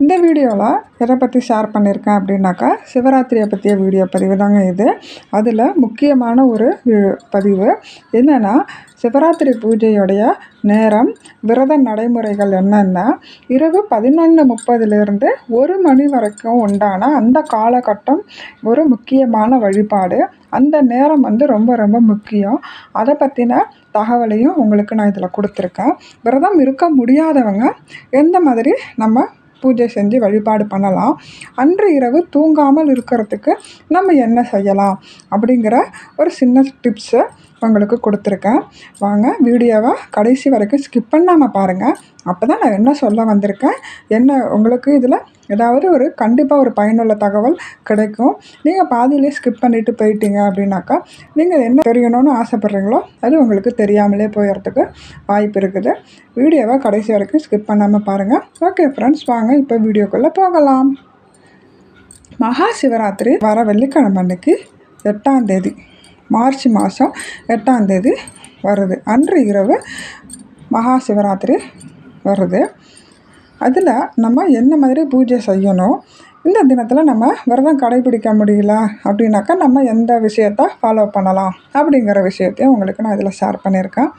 இந்த வீடியோவில் எதை பற்றி ஷேர் பண்ணியிருக்கேன் அப்படின்னாக்கா சிவராத்திரியை பற்றிய வீடியோ பதிவு தாங்க இது. அதில் முக்கியமான ஒரு வி- பதிவு என்னென்னா சிவராத்திரி பூஜையுடைய நேரம் விரத நடைமுறைகள் என்னென்னா இரவு பதினொன்று முப்பதுலேருந்து ஒரு மணி வரைக்கும் உண்டான அந்த காலகட்டம் ஒரு முக்கியமான வழிபாடு. அந்த நேரம் வந்து ரொம்ப ரொம்ப முக்கியம். அதை பற்றின தகவலையும் உங்களுக்கு நான் இதில் கொடுத்துருக்கேன். விரதம் இருக்க முடியாதவங்க எந்த மாதிரி நம்ம பூஜை செஞ்சு வழிபாடு பண்ணலாம். அன்று இரவு தூங்காமல் இருக்கிறதுக்கு நம்ம என்ன செய்யலாம்? அப்படிங்கிற ஒரு சின்ன டிப்ஸை உங்களுக்கு கொடுத்துருக்கேன். வாங்க வீடியோவை கடைசி வரைக்கும் ஸ்கிப் பண்ணாமல் பாருங்கள் அப்போ தான் நான் என்ன சொல்ல வந்திருக்கேன் என்ன உங்களுக்கு இதில் ஏதாவது ஒரு கண்டிப்பாக ஒரு பயனுள்ள தகவல் கிடைக்கும். நீங்கள் பாதியிலே ஸ்கிப் பண்ணிவிட்டு போயிட்டீங்க அப்படின்னாக்கா நீங்கள் என்ன தெரியணும்னு ஆசைப்பட்றீங்களோ அது உங்களுக்கு தெரியாமலே போயிடுறதுக்கு வாய்ப்பு இருக்குது. வீடியோவை கடைசி வரைக்கும் ஸ்கிப் பண்ணாமல் பாருங்கள் ஓகே ஃப்ரெண்ட்ஸ் வாங்க இப்போ வீடியோக்குள்ளே போகலாம். மகா சிவராத்திரி வர வெள்ளிக்கிழமை அன்னைக்கு எட்டாம் தேதி. மார்ச் மாதம் எட்டாந்தேதி வருது. அன்று இரவு மகா சிவராத்திரி வருது. அதில் நம்ம என்ன மாதிரி பூஜை செய்யணும்? இந்த தினத்தில் நம்ம விரதம் கடைபிடிக்க முடியல அப்படின்னாக்கா நம்ம எந்த விஷயத்த ஃபாலோ பண்ணலாம் அப்படிங்கிற விஷயத்தையும் உங்களுக்கு நான் இதில் ஷேர் பண்ணியிருக்கேன்.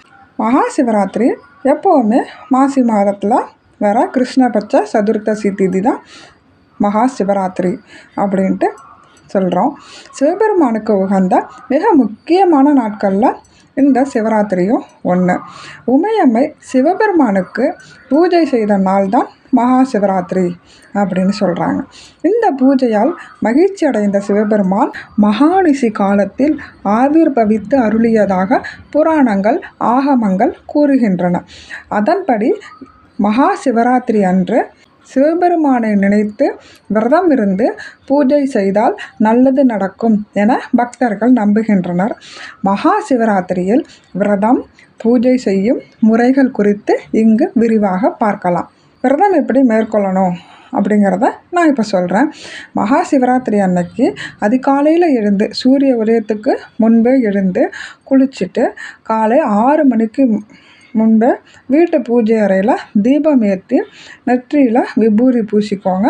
மகா சிவராத்திரி எப்போவுமே மாசி மாதத்தில் வர கிருஷ்ணபட்ச சதுர்த்தசி திதி தான் மகா சிவராத்திரி அப்படின்ட்டு சொல்கிறோம் சிவபெருமானுக்கு உகந்த மிக முக்கியமான நாட்களில் இந்த சிவராத்திரியும் ஒன்று உமையம்மை சிவபெருமானுக்கு பூஜை செய்த நாள் தான் மகா சிவராத்திரி அப்படின்னு சொல்கிறாங்க இந்த பூஜையால் மகிழ்ச்சி அடைந்த சிவபெருமான் மகாநிசி காலத்தில் ஆவிர்பவித்து அருளியதாக புராணங்கள் ஆகமங்கள் கூறுகின்றன. அதன்படி மகா சிவராத்திரி அன்று சிவபெருமானை நினைத்து விரதம் இருந்து பூஜை செய்தால் நல்லது நடக்கும் என பக்தர்கள் நம்புகின்றனர். மகா சிவராத்திரியில் விரதம் பூஜை செய்யும் முறைகள் குறித்து இங்கு விரிவாக பார்க்கலாம். விரதம் எப்படி மேற்கொள்ளணும் அப்படிங்கிறத நான் இப்போ சொல்கிறேன் மகா சிவராத்திரி அன்னைக்கு அதிகாலையில் எழுந்து சூரிய உதயத்துக்கு முன்பே எழுந்து குளிச்சுட்டு காலை ஆறு மணிக்கு முன்பு வீட்டு பூஜை அறையில் தீபம் ஏற்றி நெற்றியில் விபூதி பூசிக்கோங்க.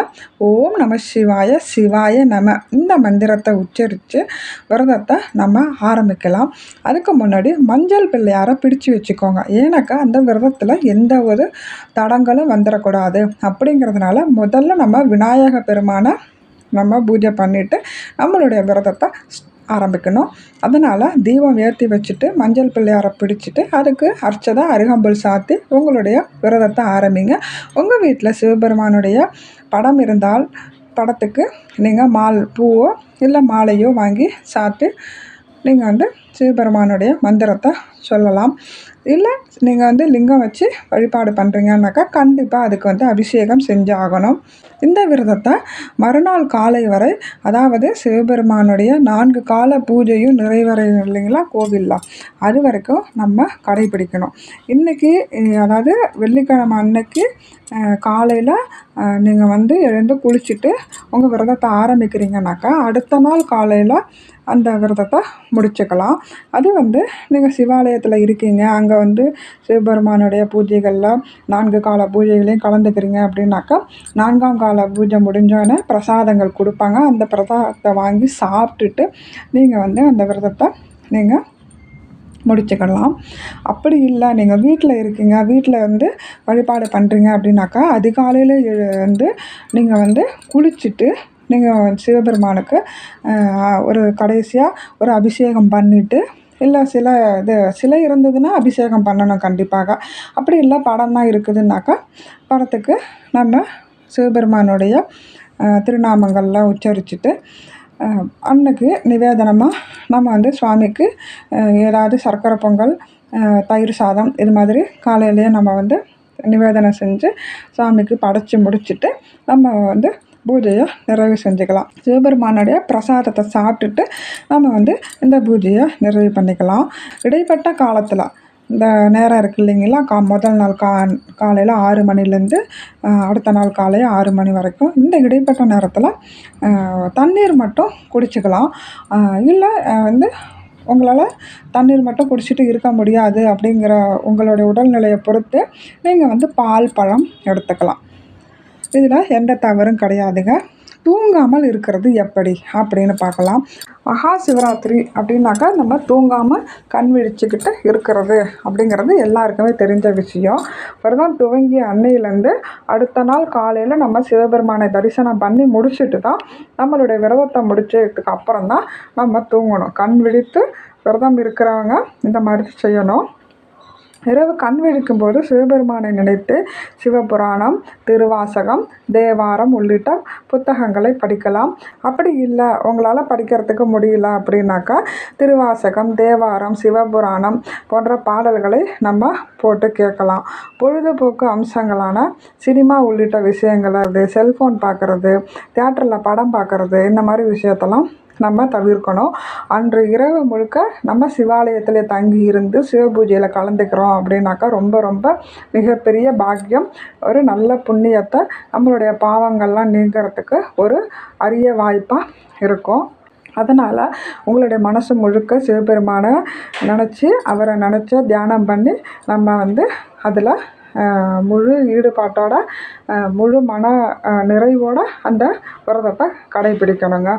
ஓம் நம சிவாய சிவாய நம. இந்த மந்திரத்தை உச்சரித்து விரதத்தை நம்ம ஆரம்பிக்கலாம். அதுக்கு முன்னாடி மஞ்சள் பிள்ளையாரை பிடிச்சு வச்சுக்கோங்க. ஏன்னாக்கா அந்த விரதத்தில் எந்த ஒரு தடங்களும் வந்துடக்கூடாது அப்படிங்கிறதுனால முதல்ல நம்ம விநாயக பெருமானை நம்ம பூஜை பண்ணிவிட்டு நம்மளுடைய விரதத்தை ஆரம்பிக்கணும். அதனால் தீபம் ஏற்றி வச்சுட்டு மஞ்சள் பிள்ளையாரை பிடிச்சிட்டு அதுக்கு அர்ச்சதை அருகம்புல் சாத்தி உங்களுடைய விரதத்தை ஆரம்பிங்க. உங்கள் வீட்டில் சிவபெருமானுடைய படம் இருந்தால் படத்துக்கு நீங்கள் மால் பூவோ இல்லை மாலையோ வாங்கி சாப்பிட்டு நீங்கள் வந்து சிவபெருமானுடைய மந்திரத்தை சொல்லலாம். இல்லை நீங்கள் வந்து லிங்கம் வச்சு வழிபாடு பண்ணுறீங்கன்னாக்கா கண்டிப்பாக அதுக்கு வந்து அபிஷேகம் செஞ்சு ஆகணும் இந்த விரதத்தை மறுநாள் காலை வரை அதாவது சிவபெருமானுடைய நான்கு கால பூஜையும் நிறைவடையும் இல்லைங்களா கோவிலில். அது வரைக்கும் நம்ம கடைபிடிக்கணும். இன்றைக்கி அதாவது வெள்ளிக்கிழமை அன்னைக்கு காலையில் நீங்கள் வந்து எழுந்து குளிச்சுட்டு உங்கள் விரதத்தை ஆரம்பிக்கிறீங்கனாக்கா அடுத்த நாள் காலையில் அந்த விரதத்தை முடிச்சுக்கலாம். அது வந்து நீங்கள் சிவாலயத்தில் இருக்கீங்க. அங்கே வந்து சிவபெருமானுடைய பூஜைகளெலாம் நான்கு கால பூஜைகளையும் கலந்துக்கிறீங்க அப்படின்னாக்கா நான்காம் கால பூஜை முடிஞ்சோடனே பிரசாதங்கள் கொடுப்பாங்க. அந்த பிரசாதத்தை வாங்கி சாப்பிட்டுட்டு நீங்கள் வந்து அந்த விரதத்தை நீங்கள் முடிச்சுக்கலாம். அப்படி இல்லை நீங்கள் வீட்டில் இருக்கீங்க வீட்டில் வந்து வழிபாடு பண்ணுறீங்க அப்படின்னாக்கா அதிகாலையில் வந்து நீங்கள் வந்து குளிச்சுட்டு நீங்கள் சிவபெருமானுக்கு ஒரு கடைசியாக ஒரு அபிஷேகம் பண்ணிவிட்டு இல்லை சில இது சிலை இருந்ததுன்னா அபிஷேகம் பண்ணணும் கண்டிப்பாக. அப்படி இல்லை படம் இருக்குதுன்னாக்கா படத்துக்கு நம்ம சிவபெருமானுடைய திருநாமங்கள்லாம் உச்சரிச்சுட்டு அன்னைக்கு நிவேதனமாக நம்ம வந்து சுவாமிக்கு ஏதாவது சர்க்கரை பொங்கல் தயிர் சாதம் இது மாதிரி காலையிலேயே நம்ம வந்து நிவேதனம் செஞ்சு சாமிக்கு படைச்சி முடிச்சுட்டு நம்ம வந்து பூஜையை நிறைவு செஞ்சுக்கலாம். சிவபெருமானுடைய பிரசாதத்தை சாப்பிட்டுட்டு நம்ம வந்து இந்த பூஜையை நிறைவு பண்ணிக்கலாம். இடைப்பட்ட காலத்தில் இந்த நேரம் இருக்குது இல்லைங்களா? கா முதல் நாள் கா காலையில் ஆறு மணிலேருந்து அடுத்த நாள் காலை ஆறு மணி வரைக்கும் இந்த இடைப்பட்ட நேரத்தில் தண்ணீர் மட்டும் குடிச்சுக்கலாம். இல்லை வந்து உங்களால் தண்ணீர் மட்டும் குடிச்சிட்டு இருக்க முடியாது அப்படிங்கிற உங்களுடைய உடல்நிலையை பொறுத்து நீங்கள் வந்து பால் பழம் எடுத்துக்கலாம். இதில் எந்த தவறும் கிடையாதுங்க. தூங்காமல் இருக்கிறது எப்படி? அப்படின்னு பார்க்கலாம். மகா சிவராத்திரி அப்படின்னாக்கா நம்ம தூங்காமல் கண் விழிச்சுக்கிட்டு இருக்கிறது அப்படிங்கிறது எல்லாருக்குமே தெரிஞ்ச விஷயம். விரதம் துவங்கிய அன்னையிலேருந்து அடுத்த நாள் காலையில் நம்ம சிவபெருமானை தரிசனம் பண்ணி முடிச்சுட்டு தான் நம்மளுடைய விரதத்தை முடிச்சதுக்கு அப்புறம் தான் நம்ம தூங்கணும். கண் விழித்து விரதம் இருக்கிறவங்க இந்த மாதிரி செய்யணும். இரவு கண் விழிக்கும் போது சிவபெருமானை நினைத்து சிவபுராணம் திருவாசகம் தேவாரம் உள்ளிட்ட புத்தகங்களை படிக்கலாம். அப்படி இல்லை உங்களால் படிக்கிறதுக்கு முடியல அப்படின்னாக்கா திருவாசகம் தேவாரம் சிவபுராணம் போன்ற பாடல்களை நம்ம போட்டு கேட்கலாம். பொழுதுபோக்கு அம்சங்களான சினிமா உள்ளிட்ட விஷயங்களை செல்ஃபோன் பார்க்குறது தேட்டரில் படம் பார்க்குறது இந்த மாதிரி விஷயத்தெல்லாம் நம்ம தவிர்க்கணும். அன்று இரவு முழுக்க நம்ம சிவாலயத்தில் தங்கி இருந்து சிவ பூஜையில் கலந்துக்கிறோம் அப்படின்னாக்கா ரொம்ப ரொம்ப மிகப்பெரிய பாக்கியம். ஒரு நல்ல புண்ணியத்தை நம்மளுடைய பாவங்கள்லாம் நீங்கிறதுக்கு ஒரு அரிய வாய்ப்பாக இருக்கும். அதனால் உங்களுடைய மனசு முழுக்க சிவபெருமானை நினச்சி அவரை நினச்சி தியானம் பண்ணி நம்ம வந்து அதில் முழு ஈடுபாட்டோட முழு மன நிறைவோடு அந்த விரதத்தை கடைப்பிடிக்கணுங்க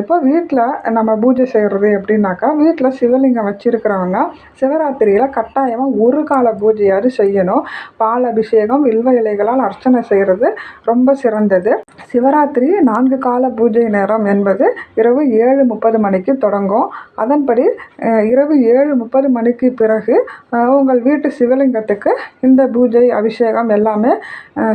இப்போ வீட்டில் நம்ம பூஜை செய்கிறது எப்படின்னாக்கா வீட்டில் சிவலிங்கம் வச்சுருக்கிறவங்க சிவராத்திரியில் கட்டாயமாக ஒரு கால பூஜையாவது செய்யணும். பால் அபிஷேகம் வில்வ இலைகளால் அர்ச்சனை செய்கிறது ரொம்ப சிறந்தது. சிவராத்திரி நான்கு கால பூஜை நேரம் என்பது இரவு ஏழு முப்பது மணிக்கு தொடங்கும். அதன்படி இரவு ஏழு முப்பது மணிக்கு பிறகு உங்கள் வீட்டு சிவலிங்கத்துக்கு இந்த பூஜை அபிஷேகம் எல்லாமே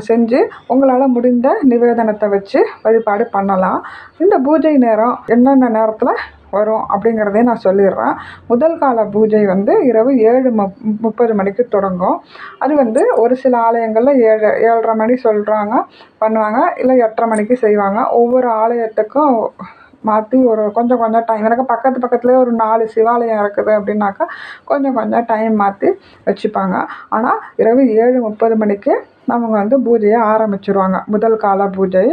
செஞ்சு உங்களால் முடிந்த நிவேதனத்தை வச்சு வழிபாடு பண்ணலாம். இந்த பூஜை நேரம் என்னென்ன நேரத்தில் வரும் அப்படிங்கிறதையும் நான் சொல்லிடுறேன். முதல் கால பூஜை வந்து இரவு ஏழு மு முப்பது மணிக்கு தொடங்கும். அது வந்து ஒரு சில ஆலயங்களில் ஏழு ஏழரை மணி சொல்கிறாங்க பண்ணுவாங்க இல்லை எட்டரை மணிக்கு செய்வாங்க. ஒவ்வொரு ஆலயத்துக்கும் மாற்றி ஒரு கொஞ்சம் கொஞ்சம் டைம் எனக்கு பக்கத்து பக்கத்துலேயே ஒரு நாலு சிவாலயம் இருக்குது அப்படின்னாக்கா கொஞ்சம் கொஞ்சம் டைம் மாற்றி வச்சுப்பாங்க. ஆனால் இரவு ஏழு முப்பது மணிக்கு அவங்க வந்து பூஜையை ஆரம்பிச்சிருவாங்க. முதல் கால பூஜை.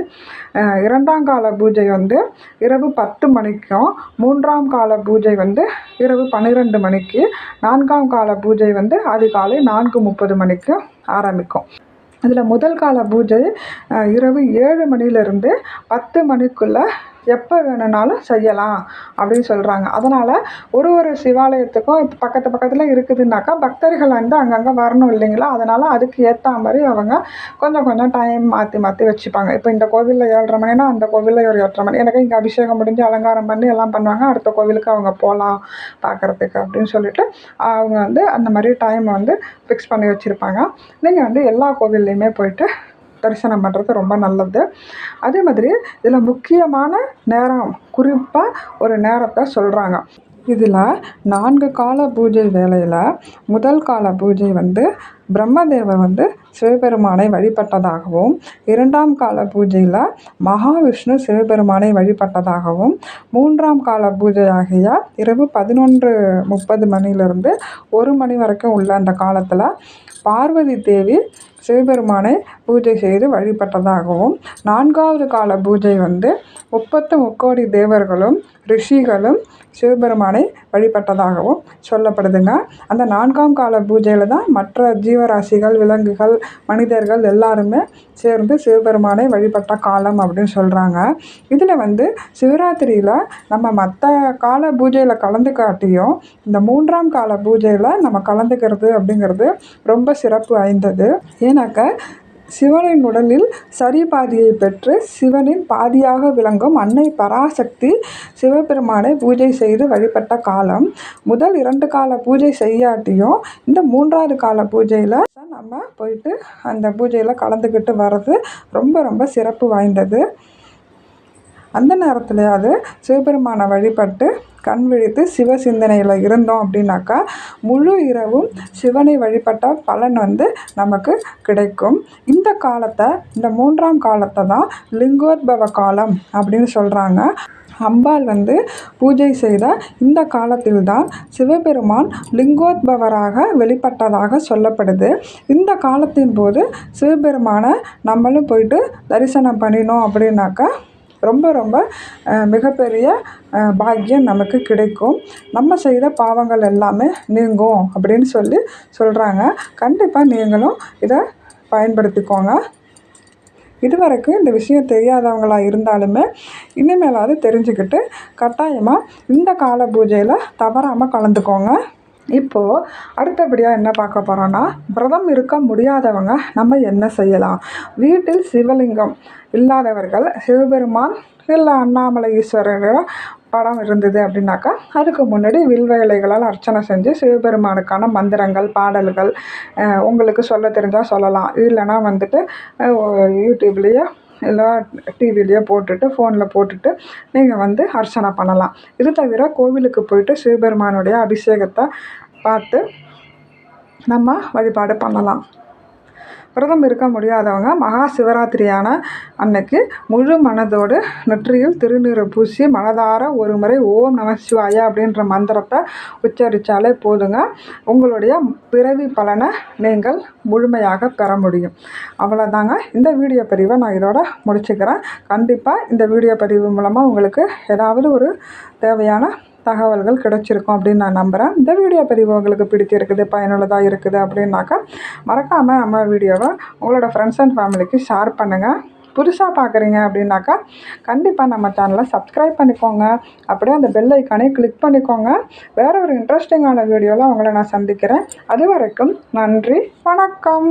இரண்டாம் கால பூஜை வந்து இரவு பத்து மணிக்கும் மூன்றாம் கால பூஜை வந்து இரவு பன்னிரெண்டு மணிக்கு நான்காம் கால பூஜை வந்து அதிகாலை நான்கு முப்பது மணிக்கு ஆரம்பிக்கும். அதில் முதல் கால பூஜை இரவு ஏழு மணிலேருந்து பத்து மணிக்குள்ளே எப்போ வேணும்னாலும் செய்யலாம் அப்படின்னு சொல்கிறாங்க அதனால் ஒரு ஒரு சிவாலயத்துக்கும் இப்போ பக்கத்து பக்கத்தில் இருக்குதுன்னாக்கா பக்தர்கள் வந்து அங்கங்கே வரணும் இல்லைங்களா? அதனால் அதுக்கு ஏற்ற மாதிரி அவங்க கொஞ்சம் கொஞ்சம் டைம் மாற்றி மாற்றி வச்சுப்பாங்க. இப்போ இந்த கோவிலில் ஏழரை மணினா அந்த கோவிலில் ஒரு எட்டரை மணி. எனக்கு இங்கே அபிஷேகம் முடிஞ்சு அலங்காரம் பண்ணி எல்லாம் பண்ணுவாங்க. அடுத்த கோவிலுக்கு அவங்க போகலாம் பார்க்குறதுக்கு அப்படின்னு சொல்லிட்டு அவங்க வந்து அந்த மாதிரி டைம் வந்து ஃபிக்ஸ் பண்ணி வச்சுருப்பாங்க. நீங்கள் வந்து எல்லா கோவில்லையுமே போயிட்டு தரிசனம் பண்ணுறது ரொம்ப நல்லது. அதே மாதிரி இதில் முக்கியமான நேரம் குறிப்பாக ஒரு நேரத்தை சொல்கிறாங்க இதில் நான்கு கால பூஜை வேலையில் முதல் கால பூஜை வந்து பிரம்மதேவர் வந்து சிவபெருமானை வழிபட்டதாகவும் இரண்டாம் கால பூஜையில் மகாவிஷ்ணு சிவபெருமானை வழிபட்டதாகவும் மூன்றாம் கால பூஜை ஆகிய இரவு பதினொன்று முப்பது மணிலிருந்து ஒரு மணி வரைக்கும் உள்ள அந்த காலத்தில் பார்வதி தேவி சிவபெருமானை பூஜை செய்து வழிபட்டதாகவும் நான்காவது கால பூஜை வந்து முப்பத்து முக்கோடி தேவர்களும் ரிஷிகளும் சிவபெருமானை வழிபட்டதாகவும் சொல்லப்படுதுங்க. அந்த நான்காம் கால பூஜையில் தான் மற்ற ஜீவராசிகள் விலங்குகள் மனிதர்கள் எல்லாருமே சேர்ந்து சிவபெருமானை வழிபட்ட காலம் அப்படின்னு சொல்கிறாங்க இதில் வந்து சிவராத்திரியில் நம்ம மற்ற கால பூஜையில் கலந்துக்காட்டியும் இந்த மூன்றாம் கால பூஜையில் நம்ம கலந்துக்கிறது அப்படிங்கிறது ரொம்ப சிறப்பு வாய்ந்தது. ஏன்னாக்க சிவனின் உடலில் சரி பாதியை பெற்று சிவனின் பாதியாக விளங்கும் அன்னை பராசக்தி சிவபெருமானை பூஜை செய்து வழிபட்ட காலம். முதல் இரண்டு கால பூஜை செய்யாட்டியும் இந்த மூன்றாவது கால பூஜையில் நம்ம போயிட்டு அந்த பூஜையில் கலந்துக்கிட்டு வர்றது ரொம்ப ரொம்ப சிறப்பு வாய்ந்தது. அந்த நேரத்துலையாவது சிவபெருமானை வழிபட்டு கண் விழித்து சிவ சிந்தனையில் இருந்தோம் அப்படின்னாக்கா முழு இரவும் சிவனை வழிபட்ட பலன் வந்து நமக்கு கிடைக்கும். இந்த காலத்தை இந்த மூன்றாம் காலத்தை தான் லிங்கோத்பவ காலம் அப்படின்னு சொல்கிறாங்க அம்பாள் வந்து பூஜை செய்த இந்த காலத்தில்தான் சிவபெருமான் லிங்கோத்பவராக வெளிப்பட்டதாக சொல்லப்படுது. இந்த காலத்தின் போது சிவபெருமானை நம்மளும் போயிட்டு தரிசனம் பண்ணினோம் அப்படின்னாக்கா ரொம்ப ரொம்ப மிகப்பெரிய பாக்கியம் நமக்கு கிடைக்கும். நம்ம செய்த பாவங்கள் எல்லாமே நீங்கும் அப்படின்னு சொல்லி சொல்கிறாங்க கண்டிப்பாக நீங்களும் இதை பயன்படுத்திக்கோங்க. இதுவரைக்கும் இந்த விஷயம் தெரியாதவங்களாக இருந்தாலுமே இனிமேலாவது தெரிஞ்சுக்கிட்டு கட்டாயமாக இந்த கால பூஜையில் தவறாமல் கலந்துக்கோங்க. இப்போது அடுத்தபடியாக என்ன பார்க்க போகிறோன்னா விரதம் இருக்க முடியாதவங்க நம்ம என்ன செய்யலாம்? வீட்டில் சிவலிங்கம் இல்லாதவர்கள் சிவபெருமான் இல்லை அண்ணாமலை ஈஸ்வரர் படம் இருந்தது அப்படின்னாக்கா அதுக்கு முன்னாடி வில்வ இலைகளால் அர்ச்சனை செஞ்சு சிவபெருமானுக்கான மந்திரங்கள் பாடல்கள் உங்களுக்கு சொல்ல தெரிஞ்சால் சொல்லலாம். இல்லைன்னா வந்துட்டு யூடியூப்லேயே எல்லாம் டிவிலையோ போட்டுட்டு ஃபோனில் போட்டுட்டு நீங்கள் வந்து அர்ச்சனை பண்ணலாம். இது தவிர கோவிலுக்கு போயிட்டு சிவபெருமானுடைய அபிஷேகத்தை பார்த்து நம்ம வழிபாடு பண்ணலாம். விரதம் இருக்க முடியாதவங்க மகா சிவராத்திரியான அன்னைக்கு முழு மனதோடு நெற்றியில் திருநீரை பூசி மனதார ஒரு முறை ஓம் நம சிவாய அப்படின்ற மந்திரத்தை உச்சரித்தாலே போதுங்க. உங்களுடைய பிறவி பலனை நீங்கள் முழுமையாக பெற முடியும். அவ்வளோதாங்க இந்த வீடியோ பதிவை நான் இதோட முடிச்சுக்கிறேன். கண்டிப்பாக இந்த வீடியோ பதிவு மூலமாக உங்களுக்கு ஏதாவது ஒரு தேவையான தகவல்கள் கிடச்சிருக்கும் அப்படின்னு நான் நம்புகிறேன் இந்த வீடியோ பதிவு உங்களுக்கு பிடிச்சிருக்குது பயனுள்ளதாக இருக்குது அப்படின்னாக்கா மறக்காமல் நம்ம வீடியோவை உங்களோட ஃப்ரெண்ட்ஸ் அண்ட் ஃபேமிலிக்கு ஷேர் பண்ணுங்கள் புதுசாக பார்க்குறீங்க அப்படின்னாக்கா கண்டிப்பாக நம்ம சேனலை சப்ஸ்கிரைப் பண்ணிக்கோங்க. அப்படியே அந்த பெல் ஐக்கானே கிளிக் பண்ணிக்கோங்க. வேற ஒரு இன்ட்ரெஸ்டிங்கான வீடியோவில் உங்களை நான் சந்திக்கிறேன். அது வரைக்கும் நன்றி வணக்கம்.